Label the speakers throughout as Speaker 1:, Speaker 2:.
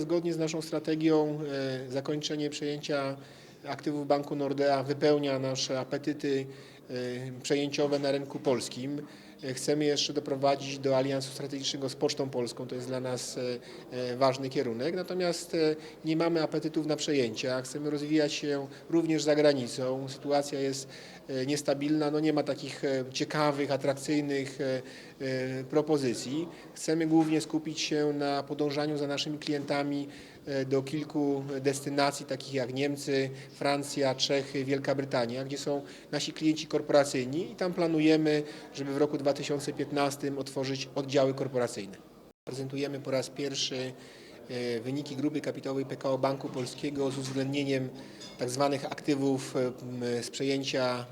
Speaker 1: Zgodnie z naszą strategią e, zakończenie przejęcia aktywów Banku Nordea wypełnia nasze apetyty e, przejęciowe na rynku polskim. Chcemy jeszcze doprowadzić do aliansu strategicznego z Pocztą Polską, to jest dla nas e, e, ważny kierunek. Natomiast e, nie mamy apetytów na przejęcia, chcemy rozwijać się również za granicą. Sytuacja jest niestabilna, no nie ma takich ciekawych, atrakcyjnych propozycji. Chcemy głównie skupić się na podążaniu za naszymi klientami do kilku destynacji, takich jak Niemcy, Francja, Czechy, Wielka Brytania, gdzie są nasi klienci korporacyjni i tam planujemy, żeby w roku 2015 otworzyć oddziały korporacyjne. Prezentujemy po raz pierwszy e, wyniki grupy kapitałowej PKO Banku Polskiego z uwzględnieniem tak zwanych aktywów e, z przejęcia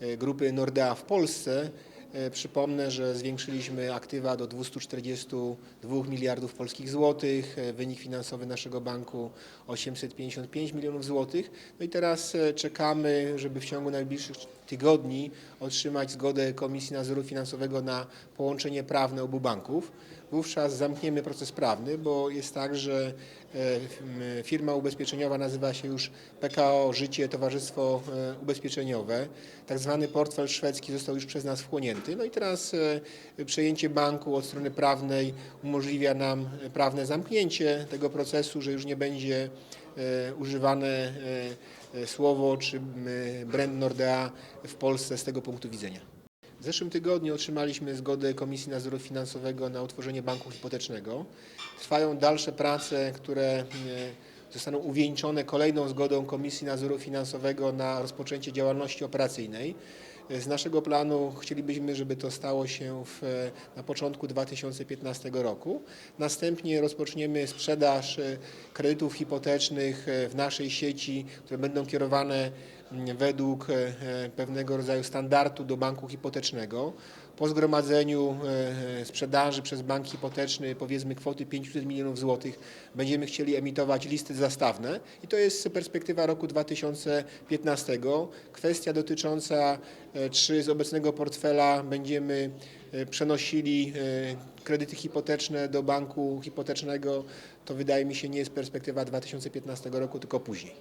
Speaker 1: e, e, grupy Nordea w Polsce. E, Przypomnę, że zwiększyliśmy aktywa do 242 miliardów polskich złotych, e, wynik finansowy naszego banku 855 milionów złotych. No i teraz e, czekamy, żeby w ciągu najbliższych tygodni otrzymać zgodę Komisji Nadzoru Finansowego na połączenie prawne obu banków. Wówczas zamkniemy proces prawny, bo jest tak, że e, firma ubezpieczeniowa nazywa się już PKO Życie Towarzystwo e, Ubezpieczeniowe. Tak zwany portfel szwedzki został już przez nas wchłonięty. No i teraz e, przejęcie banku od strony prawnej umożliwia nam prawne zamknięcie tego procesu, że już nie będzie używane słowo czy brand Nordea w Polsce z tego punktu widzenia. W zeszłym tygodniu otrzymaliśmy zgodę Komisji Nadzoru Finansowego na utworzenie banku hipotecznego. Trwają dalsze prace, które e, zostaną uwieńczone kolejną zgodą Komisji Nadzoru Finansowego na rozpoczęcie działalności operacyjnej. E, Z naszego planu chcielibyśmy, żeby to stało się w, e, na początku 2015 roku. Następnie rozpoczniemy sprzedaż kredytów hipotecznych w naszej sieci, które będą kierowane według e, e, pewnego rodzaju standardu do banku hipotecznego. Po zgromadzeniu e, sprzedaży przez bank hipoteczny powiedzmy kwoty 500 milionów złotych będziemy chcieli emitować listy zastawne i to jest perspektywa roku 2015. Kwestia dotycząca czy z obecnego portfela będziemy przenosili kredyty hipoteczne do banku hipotecznego, to wydaje mi się nie jest perspektywa 2015 roku, tylko później.